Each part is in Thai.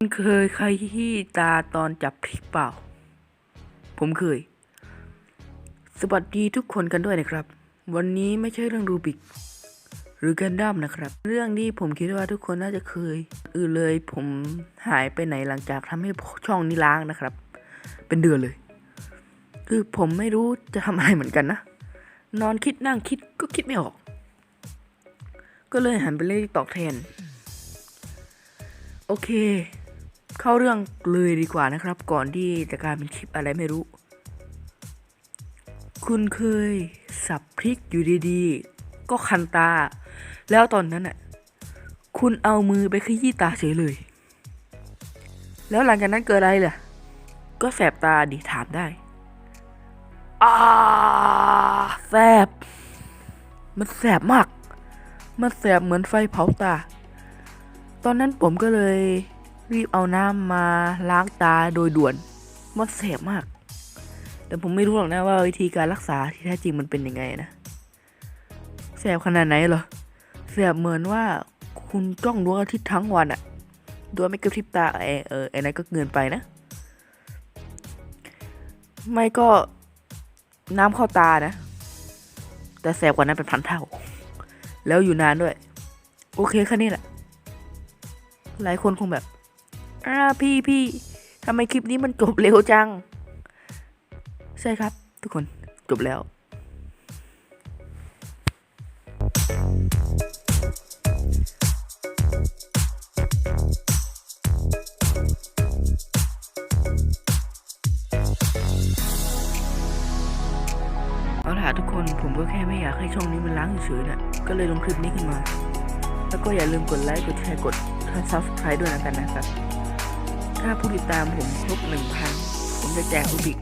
คุณเคยใครที่ตาตอนจับพริกเปล่า ผมเคย สวัสดีทุกคนกันด้วยนะครับ วันนี้ไม่ใช่เรื่องรูบิก หรือกันดั้มนะครับ เรื่องที่ผมคิดว่าทุกคนน่าจะเคย อื่นเลยผมหายไปไหนหลังจากทำให้ช่องนี้ล้างนะครับ เป็นเดือนเลย คือผมไม่รู้จะทำอะไรเหมือนกันนะ นอนคิดนั่งคิดก็คิดไม่ออก ก็เลยหันไปเล่นตอกแทน โอเค เข้าเรื่องเลยดีกว่านะครับ ก่อนที่จะกลายเป็นคลิปอะไรไม่รู้ คุณเคยสับพริกอยู่ดีๆ ก็คันตา แล้วตอนนั้นน่ะคุณเอามือไปขยี้ตาเฉยเลย แล้วหลังจากนั้นเกิดอะไรล่ะ ก็แสบตาดิถามได้อาแสบ มันแสบมาก มันแสบเหมือนไฟเผาตา ตอนนั้นผมก็เลย รีบเอาน้ำมาล้างตาโดยด่วนมันแสบมาก แต่ผมไม่รู้หรอกนะว่าวิธีการรักษาที่แท้จริงมันเป็นยังไงนะแสบขนาดไหนเหรอแสบเหมือนว่าคุณจ้องดวงอาทิตย์ทั้งวันอะโดยไม่กระพริบตาเออเออไอ้นั้นก็เกินไปนะ ไม่ก็น้ำเข้าตานะ แต่แสบกว่านั้นเป็นพันเท่า แล้วอยู่นานด้วย โอเคแค่นี้แหละ หลายคนคงแบบ อ่าพี่พี่ทำไมคลิปนี้มันจบเร็วจัง ใช่ครับ ทุกคนจบแล้วเอาล่ะทุกคนผมก็แค่ไม่อยากให้ช่องนี้มันล้างเฉยๆนะก็เลยลงคลิปนี้ขึ้นมา แล้วก็อย่าลืมกดไลค์ กดแชร์ กด subscribe ด้วยนะกันนะครับ ถ้าผู้ติดตามผมครบหนึ่งพันผมจะแจกรูบิก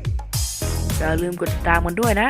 อย่าลืมกดติดตามกันด้วยนะ